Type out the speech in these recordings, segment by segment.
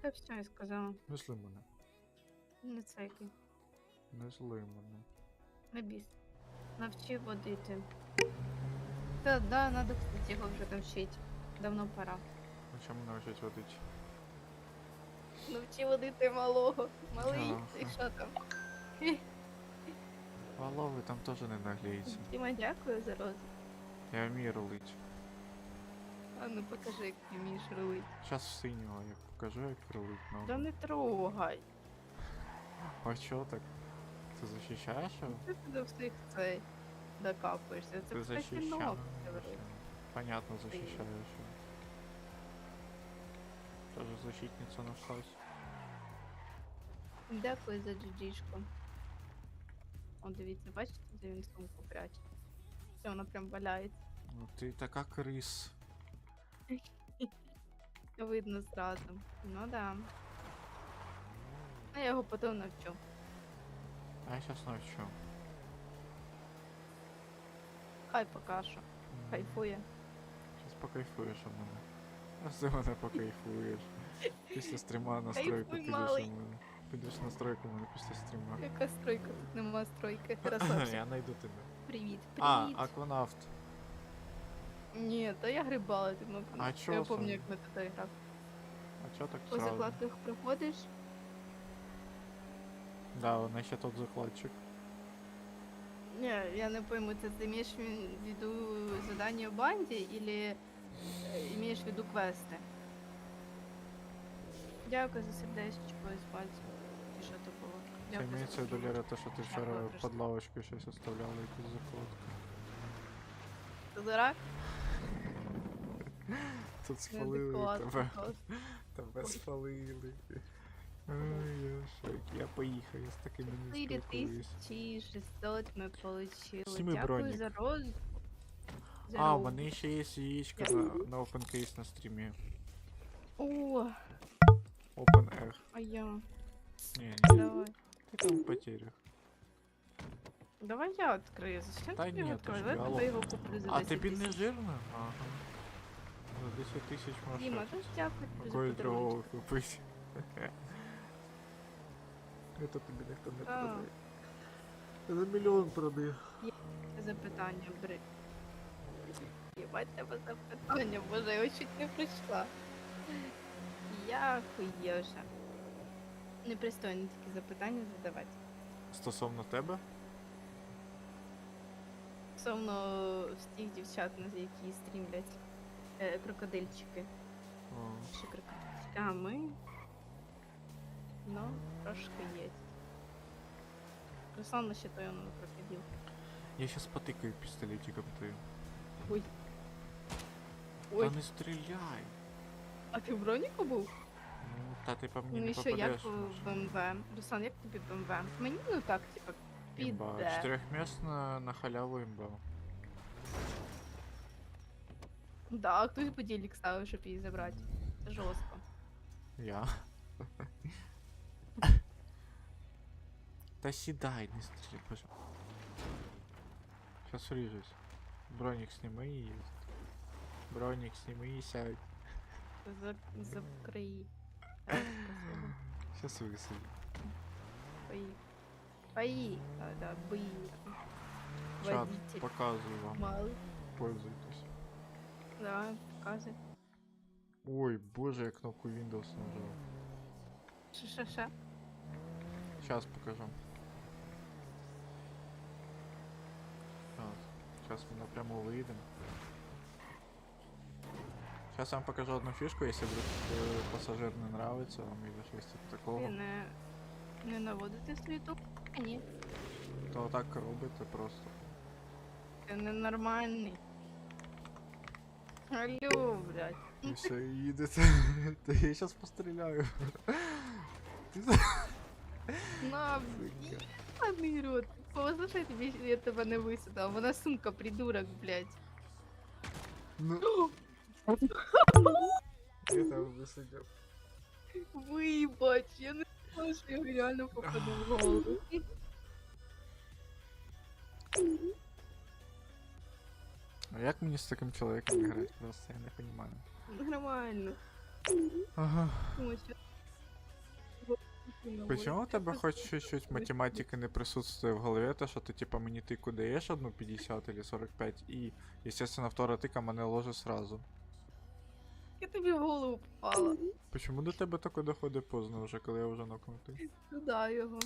Та все, я сказала. Не зли мене. Не цейкай. Не зли мене. Не біс. Навчи водити. Та, да, надо, кстати, його вже навчити. Давно пора. А чому навчить водити? Навчи водити малого. Малий, Ага. ти що там? Голови там теж не нагліється. Діма, дякую за роз. Я вмію рулить. А ну покажи, як ти вмієш рулити. Зараз синього як покажу, як рулить. Ну. Да не трогай. А чо так? Ти захищаєш його? Ти до всіх цей докапуєшся. Це Ти кстати, захищаєш. Понятно, захищаєш його. Тоже защитниця нашлась. Дякую за джиджішку. О, дивіться, бачите, де він сумку пряче. Все, вона прям валяється. Ну ти така крис. Видно зразу. Ну да. А я його потім навчу. А я сейчас навчу. Хай покашу. Кайфує. Сейчас покайфуєш у мене. А ти мене покайфуєш. Після стріма настройку Кайфуй, підеш у мене. Підеш настройку у мене після стріма. Яка стройка? Тут нема стройки. Я найду тебе. Привіт. А, акванавт. Ні, та я грибала, ти ну, А Я чого пам'ятаю, сам? як ми туди грав. А чо так По сразу? закладках проходиш. Да, вона ще тот закладчик. Не, я не пойму, ты, ты имеешь в виду задание в банде или э, имеешь в виду квести? Дякую за сердечко із пальцем. Чи що то було? Це Дякую за імеється в виду, сердечко. Лера, те, що ти вчора Дякую, трошки. під лавочкою щось оставляла якусь закладку. Ти дурак? Тут спалили тебе. Тебе спалили. Ой, я поїхав, я з такими не 4600 ми получили. Дякую за роз. за А, у роз. мене ще є яєчко на, на open case на стрімі. О, Open air. а я. Ні, ні, Давай. ти там в потерях. Давай я відкрию. Зачем Та ти його ні, то ж Давай я його куплю за А 10 тобі не тисяч. жирно? Ага. За 10 тисяч можна Діма, дуже дякую тобі за Какой подарунок. другого купити. Это тобі ніхто не Так. продає. За мільйон продає. запитання, бри. Єбать тебе запитання, боже, я чуть не прийшла. Я хуєша. Непристойні такі запитання задавати. Стосовно тебе? Стосовно всіх дівчат, на які стрімлять е, крокодильчики. О, Ще крокодильчики. А ми. Ну, трошки є. Руслан ще той он крокодил. Я щас потикаю пістолетиком ти. Ой. Ой, Та не стріляй. а ти в броніку був? Ну, та ти по мені Ну не і що, як попадеш. в БМВ? Руслан, як тобі БМВ? Мені ну так, типа, піде. Чотирьохмісна на халяву імба. Да, а хтось будильник ставив, щоб її забрати. Це жорстко. Я. Та сідай, не стріляй, боже. Сейчас вріжусь. Броник сними і їсть. Броник сними і сядь. За... Закрий. Так, спасибо. Сейчас висадь. Пої. Пої. А, да, бий. Чат, Водитель. показую вам. Малий. Пользуйтесь. Да, показуй. Ой, боже, я кнопку Windows нажал. Ша-ша-ша. Сейчас покажу. Сейчас мы напрямую выйдем. Сейчас я вам покажу одну фишку, если вдруг э, пассажир не нравится вам или щось типу Ви такого, не, не наводите свій тук? Ні. то так робите просто. Ти ненормальний. Алло, блядь. І все, і їдете. Та я сейчас постріляю. Ти На, сука. Ладный рот. Повезло, що я, тобі, я тебе не висадила. Вона сумка, придурок, блядь. Ну, я там висадив. Вибач, я не знала, що я реально попаду в голову. А як мені з таким чоловіком грати? Просто я не розумію. Нормально. Ага. Почему у тебе хоч чуть-чуть математики не присутствує в голові, то що ти типа мені тику даєш одну 50 или 45 і, естественно, втора тика мене ложе сразу. Я тобі в голову попала. Почему до тебе таке доходить поздно вже, коли я вже нокнутий? Туди його.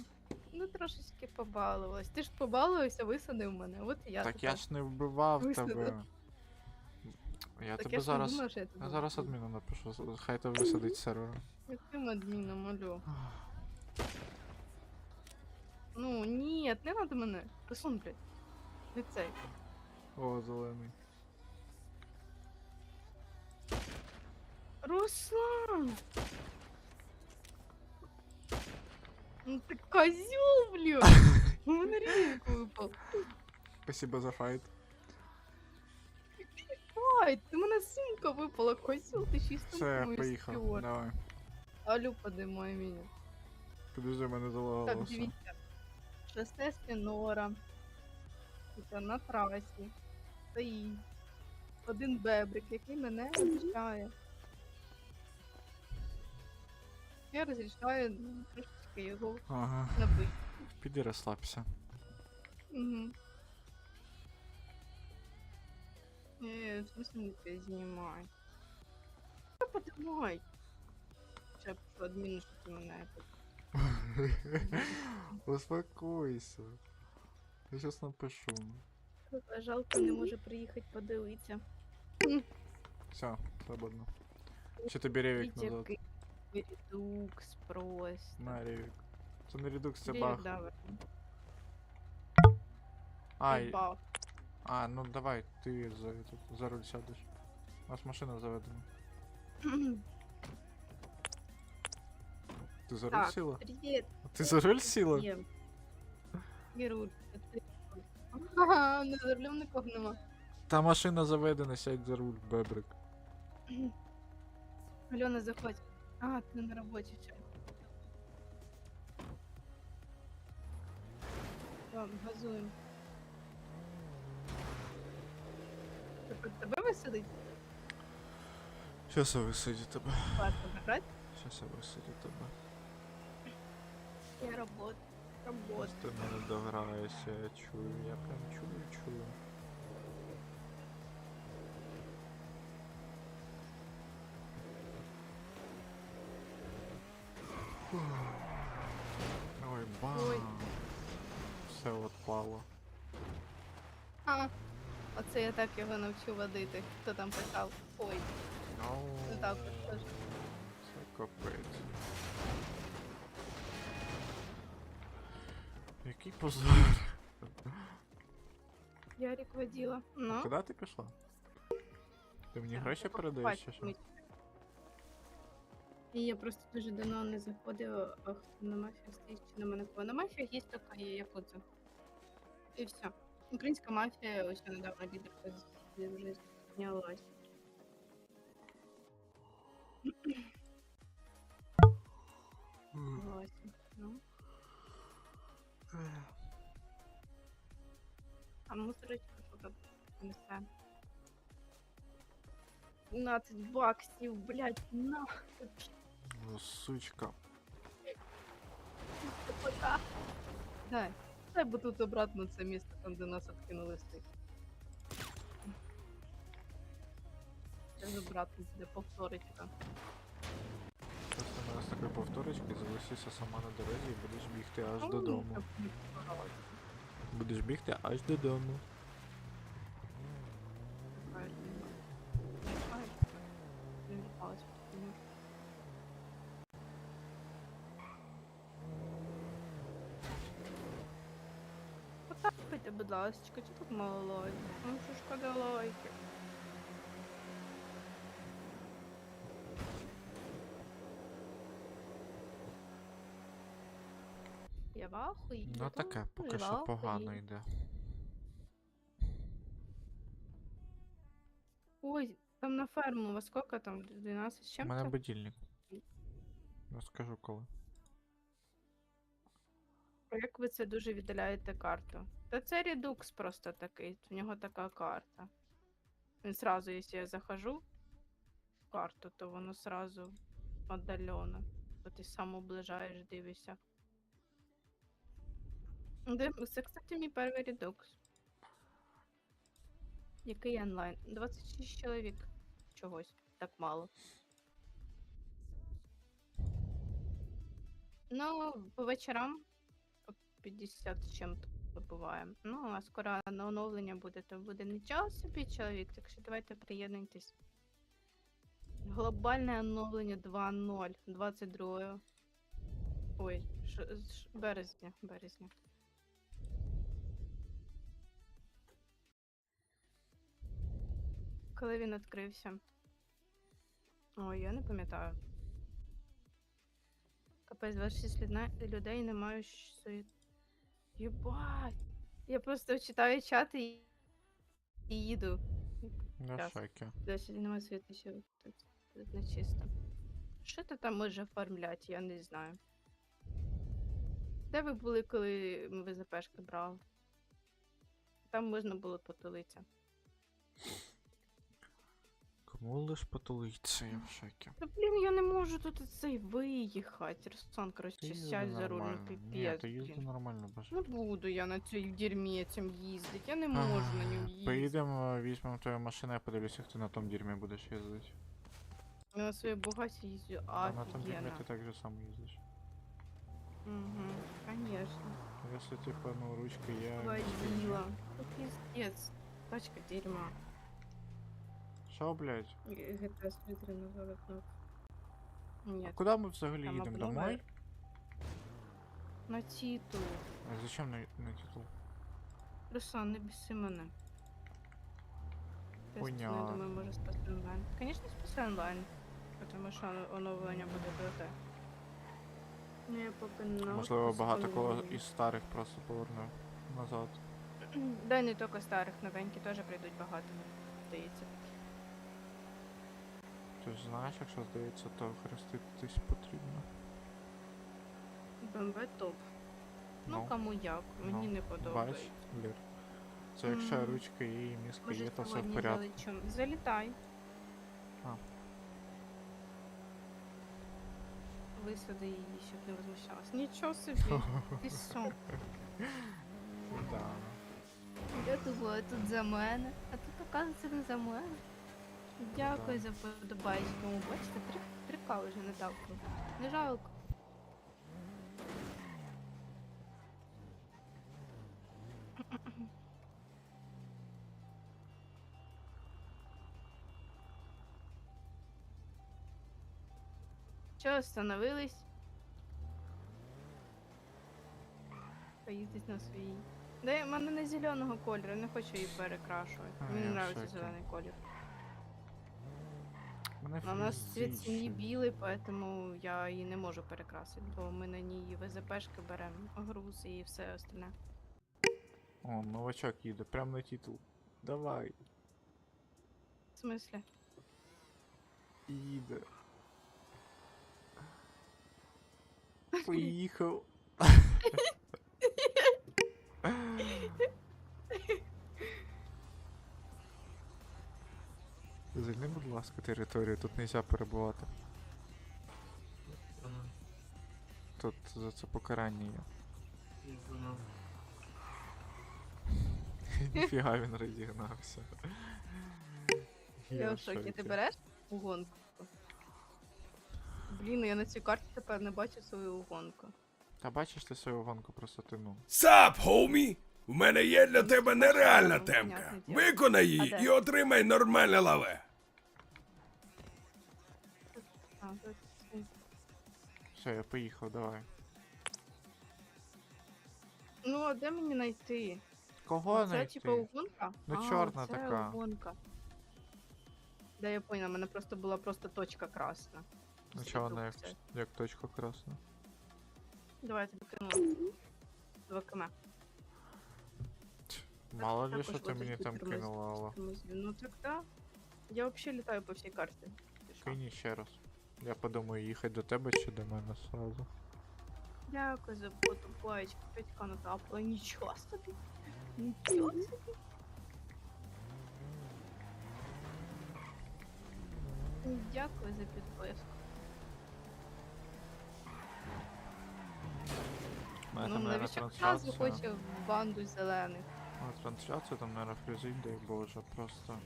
Ну трошечки побалувалась. Ти ж побалувався, висадив мене. От і я так тепер. я ж не вбивав Висадив. тебе. Я Так тебе я ж не зараз. думала, що я тебе Я зараз вб'ю. адміну напишу, з- хай тебе висадить з сервера. Яким адміном, алло? Ну, ні, не надо мене. Посун, блядь. Не цей. О, зелений. Руслан! Ну ты козел, блядь! У мене рівенько випав. Спасибо за файт. Ай, ти мене сумка випала, козел, ти чисто Все, поїхав. Давай. Алю подимай мене. Подожди, мене Так, залагало все. дивіться. Шоссе Сінора. Тут на трасі. Стоїть. Один бебрик, який мене розрішає. Я розрішаю ну, трошечки його Ага. набити. Піди розслабся. Угу. Е, в смысле не ты знімай? Та подимай. Ще що адміну, що ти мене тут. Успокойся. Я сейчас напишу. Та Жалко, не може приїхати подивитися. Все, свободно. Чи тобі ревік Дивіться, назад? який редукс просто. На ревік. Це не редукс, це Ревік, баг. да, верно. А, Це й- баг. а, ну давай, ти за, этот, за руль сядеш. У нас машина заведена. Ти за руль Так, сіла? привіт, Ти за руль сіла? є. Геруль, це ти. Ага, не за рулем нікого нема. Та машина заведена, сядь за руль, бебрик. Альона, заходь. А, ти на ще. Так, газуємо. Тепер тебе висадить? Щас я висадю тебе. Ладно, брать? Щас я висадю тебе. Я работаю. Работаю. Ти мене дограєшся, я чую, я прям чую, чую. Ой, бам. Ой. Все отпало. А, оце я так його навчу водити. Хто там писав? Ой, не так от теж. Це капець. Який позор. Ярик водила. Ну, Куди ти пішла? Ти мені так, гроші передаєш чи що? мить. І я просто дуже давно не заходила, а хто на мафію стоїть чи на мене кого. На мафіях є така є якудза. І все. Українська мафія ось недавно лідерка з- вже знялась. Согласен. Ну. А мусорочка що там несе? 15 баксів, блядь, на. О, сучка. Пока. Дай. Дай бо тут обратно це місце, там де нас откинули стих. Це обратно буде повторичка. Просто у нас такої повторочки залишися сама на дорозі і будеш бігти аж додому. Будеш бігти аж додому. Будь ласка, чи тут мало лайків? Ну що шкода лайків. Я в ахуї. Ну таке, поки що погано йде. Ой, там на ферму, у вас сколько там? 12 з У чим-то? мене будильник. Розкажу коли. А Як ви це дуже віддаляєте карту? Та це редукс просто такий, в нього така карта. Він зразу, якщо я захожу, в карту, то воно сразу отдалено. То ти сам оближаєш, дивишся. Це, кстати, мій перший редокс. Який онлайн? 26 чоловік. Чогось. Так мало. Ну, по вечорам 50 з чим-то буває. Ну, а скоро на оновлення буде, то буде нічого собі чоловік, так що давайте приєднуйтесь. Глобальне оновлення 2.0 22 Ой, ш, ш, березня, березня. Коли він відкрився? Ой, я не пам'ятаю. Капець, 26 людей не мають свої. Єбать! Я просто читаю чат і, і їду. Я в шокі. Досі немає світу ще тут, тут не чисто. Що ти там може оформляти, я не знаю. Де ви були, коли ВЗПшки брали? Там можна було потулитися. Кому лиш потулиться, я в шокі. Та блін, я не можу тут цей виїхати. Руслан, коротше, сядь за руль, піпець. ти їзди нормально, боже. Не буду я на цій дерьмі цим їздити, я не можу на ньому їздити. Поїдемо, візьмемо твою машину, я подивлюся, як ти на тому дерьмі будеш їздити. Я на своїй бугаті їздю, А на тому дерьмі ти так же само їздиш. Угу, конечно. Якщо типа, ну, ручка є. Водила. Ну, пиздец. Тачка дерьма. Що, блядь? GTA за окно. А Нет, куди ми взагалі там їдемо? Домой? на титул. А зачем на, на титул? Руслан, не беси мене. Тест, ну, я Понятно. думаю, може спасти онлайн. Конечно, спаси онлайн. Потому що оно- оновлення буде круте. Ну, я поки на Можливо, отпуск багато кого із старих просто повернув назад. Да, не тільки старих, новенькі теж прийдуть багато. Здається. Ти ж знаєш, якщо здається, то хреститись потрібно. БМВ топ. Ну, Ну, кому як, мені ну, не Бач, подобається. Лір. Це якщо Мгм. ручка і Може, є, то все в порядку. залечу. Залітай. А. Висади її, щоб не возмущалась. Нічого собі. Ти що? Да. Я думала, тут за мене. А тут, оказується, не за мене. Дякую за подобаєчку. Бачите, три, три кави вже не дав. Не жалко. Що, остановились? Поїздить на своїй. Да, в мене не зеленого кольору, не хочу її перекрашувати. Мені подобається зелений колір. А у нас цвіт сім'ї білий, поэтому я її не можу перекрасити, бо ми на ній ВЗПшки беремо груз і все остальне. О, новачок їде, прям на титул. Давай, В смислі? їде. Поїхав. Звільни, будь ласка, територію, тут нельзя перебувати. Тут за це покарання є. Ніфіга він розігнався. Я в шокі. Ти береш угонку? Блін, я на цій карті тепер не бачу свою угонку. Та бачиш ти свою гонку, просто ти ну. Сап, хоумі! У мене є для тебе нереальна Ну, темка. Виконай її і отримай нормальне лаве. А, тут. Все, я поїхав, давай. Ну, а де мені знайти? Кого Це знайти? типа угонка? Ну, а, чорна це така. угонка. Да, я поняла, в мене просто була просто точка красна. Ну чого вона як, як точка красна. Давай я тобі кину 2 км. Мало ли, що ти мені там кинула, Алла. Ну так да. Я вообще літаю по всій карті. Ти що? Кинь ще раз. Я подумаю, їхати до тебе чи до мене сразу. Дякую за фото, баєчка, 5к натапала. Нічого собі. Нічого собі. Дякую за підписку. Мене Ну, там, наверное, навіщо одразу трансляція. хоче в банду зелених? Ну, трансляція там, наверное, фрізить, дай боже, просто.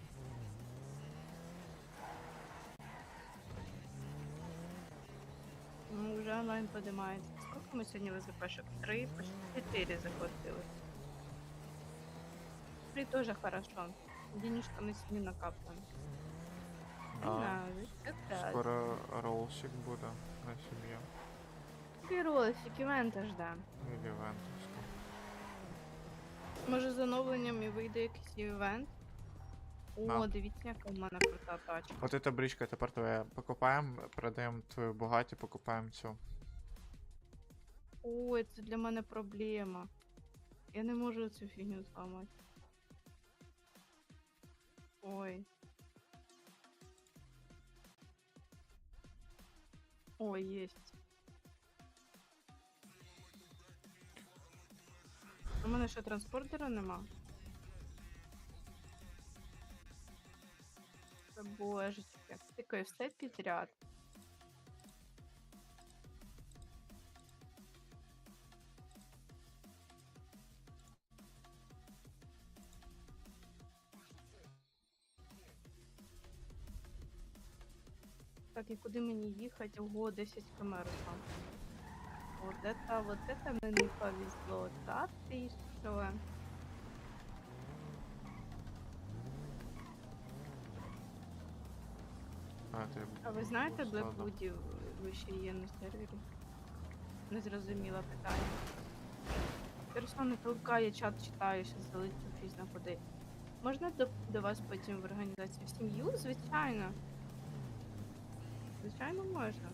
Онлайн подимається. Скільки ми сьогодні ВЗПшок? Три, почти чотири захватили. Три теж хорошо. Денежками сьогодні накапаємо. Не Да. знаю. Скоро ролсик буде на сім'ю. Ти ролик, івента ждем. Или вентовську. Може з оновленням і вийде якийсь івент? О, Да. дивіться, яка в мене крута тачка. От эта бричка тепер твоя. Покупаємо, продаємо твою Бугаті, покупаємо цю. Ой, це для мене проблема. Я не можу цю фігню зламати. Ой. Ой, єсть. У мене ще транспортера нема. Божечки. Тикаю все підряд. Так, і куди мені їхати? Ого, 10 камер там. Вот это, вот это мені повезло. Та ти що? А, ти А ви знаєте. Блеквуді ви ще є на сервері? Незрозуміле питання. Персона не толкає, чат читаю, що залить пізно куди. Можна до, до вас потім в організацію в сім'ю? Звичайно. Звичайно, можна.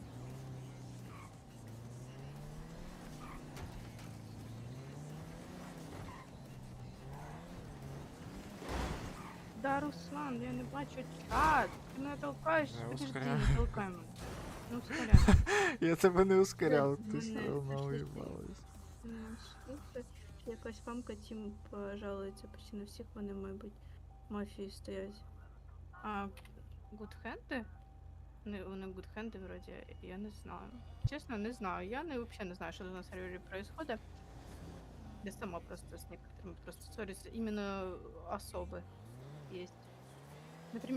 Руслан, я не бачу чат. Ти мене толкаєш, Я підожди, ускоряю. не толкай мене. Ну, ускоряй. Я тебе не ускоряв, ти все одно уїбалась. Ну, слухай, якась мамка тім пожалується почти на всіх, вони, мабуть, мафії стоять. А гудхенди? Не, вони гудхенди вроді, я не знаю. Чесно, не знаю. Я не, взагалі не знаю, що тут на сервері відбувається. Я сама просто з некоторыми просто ссорюсь. Іменно особи є. Наприклад,